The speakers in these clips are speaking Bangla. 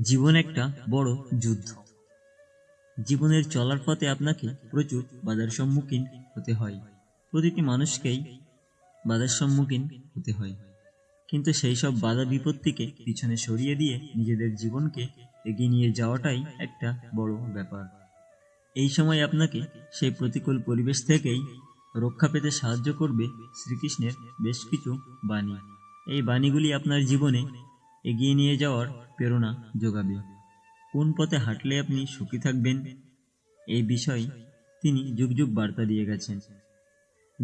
জীবন একটা বড় যুদ্ধ। জীবনের চলার পথে আপনাকে প্রচুর বাধার সম্মুখীন হতে হয়। প্রতিটি মানুষকেই বাধার সম্মুখীন হতে হয়। কিন্তু সেই সব বাধা বিপত্তিকে পিছনে সরিয়ে দিয়ে নিজেদের জীবনকে এগিয়ে নিয়ে যাওয়াটাই একটা বড় ব্যাপার। এই সময় আপনাকে সেই প্রতিকূল পরিবেশ থেকেই রক্ষা পেতে সাহায্য করবে শ্রীকৃষ্ণের বেশ কিছু বাণী। এই বাণীগুলি আপনার জীবনে এগিয়ে নিয়ে যাওয়ার প্রেরণা যোগাবে। কোন পথে হাঁটলে আপনি সুখী থাকবেন? এই বিষয়ে তিনি যুগ যুগ বার্তা দিয়ে গেছেন।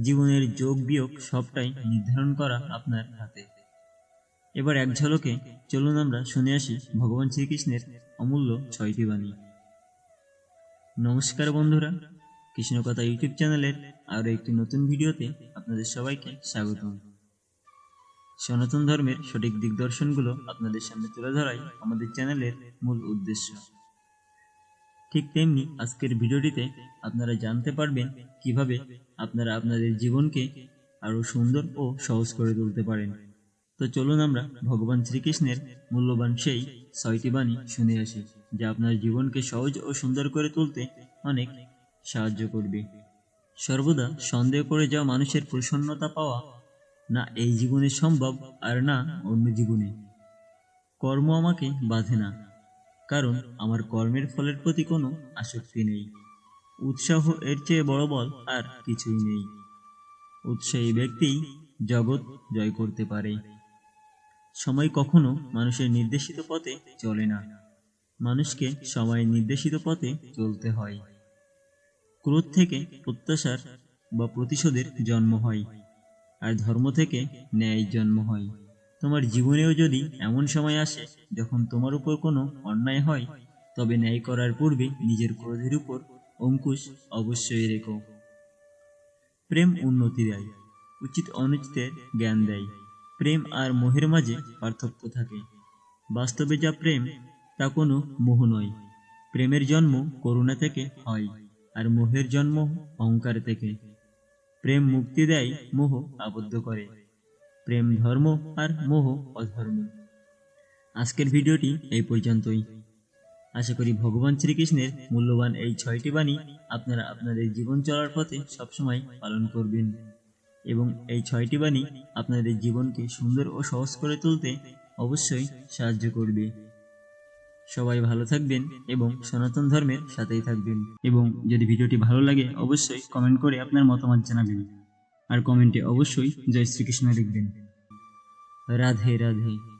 জীবনের যোগ বিয়োগ সবটাই নির্ধারণ করা আপনার হাতে। এবার এক ঝলকে চলুন আমরা শুনে আসি ভগবান শ্রীকৃষ্ণের অমূল্য ছয়টি বাণী। নমস্কার বন্ধুরা, কৃষ্ণকথা ইউটিউব চ্যানেলের আরও একটি নতুন ভিডিওতে আপনাদের সবাইকে স্বাগতম। সনাতন ধর্মের সঠিক দিগদর্শনগুলো আপনাদের সামনে তুলে ধরাই আমাদের চ্যানেলের মূল উদ্দেশ্য। ঠিক তেমনি আজকের ভিডিওটিতে আপনারা জানতে পারবেন কীভাবে আপনারা আপনাদের জীবনকে আরও সুন্দর ও সহজ করে তুলতে পারেন। তো চলুন আমরা ভগবান শ্রীকৃষ্ণের মূল্যবান সেই ছয়টি বাণী শুনে আসি, যা আপনার জীবনকে সহজ ও সুন্দর করে তুলতে অনেক সাহায্য করবে। সর্বদা সন্দেহ করে যাওয়া মানুষের প্রসন্নতা পাওয়া না এই জীবনে সম্ভব আর না অন্য জীবনে। কর্ম আমাকে বাঁধে না, কারণ আমার কর্মের ফলের প্রতি কোনো আসক্তি নেই। উৎসাহ এর চেয়ে বড় বল আর কিছুই নেই। উৎসাহী ব্যক্তি জগৎ জয় করতে পারে। সময় কখনো মানুষের নির্দেশিত পথে চলে না। মানুষকে সময় নির্দেশিত পথে চলতে হয়। ক্রোধ থেকে প্রত্যাশার বা প্রতিশোধের জন্ম হয়। আর ধর্ম থেকে ন্যায় জন্ম হয়। তোমার জীবনেও যদি এমন সময় আসে যখন তোমার উপর কোনো অন্যায় হয়, তবে ন্যায় করার পূর্বে নিজের ক্রোধের উপর অঙ্কুশ অবশ্যই রেখো। প্রেম উন্নতি দেয়, উচিত অনুচিতের জ্ঞান দেয়। প্রেম আর মোহের মাঝে পার্থক্য থাকে। বাস্তবে যা প্রেম, তা কোনো মোহ নয়। প্রেমের জন্ম করুণা থেকে হয়, আর মোহের জন্ম অহংকার থেকে। প্রেম মুক্তি দেয় মোহ আবদ্ধ করে। প্রেম ধর্ম আর মোহ অধর্ম। আজকের ভিডিওটি এই পর্যন্তই। আশা করি ভগবান শ্রীকৃষ্ণের মূল্যবান এই ছয়টি বাণী আপনারা আপনাদের জীবন চলার পথে সবসময় পালন করবেন এবং এই ছয়টি বাণী আপনাদের জীবনকে সুন্দর ও সহজ করে তুলতে অবশ্যই সাহায্য করবে। সবাই ভালো থাকবেন এবং সনাতন ধর্মের সাথেই থাকবেন। এবং যদি ভিডিওটি ভালো লাগে, অবশ্যই কমেন্ট করে আপনার মতামত জানাবেন। আর কমেন্টে অবশ্যই জয় শ্রীকৃষ্ণ লিখবেন। রাধে রাধে।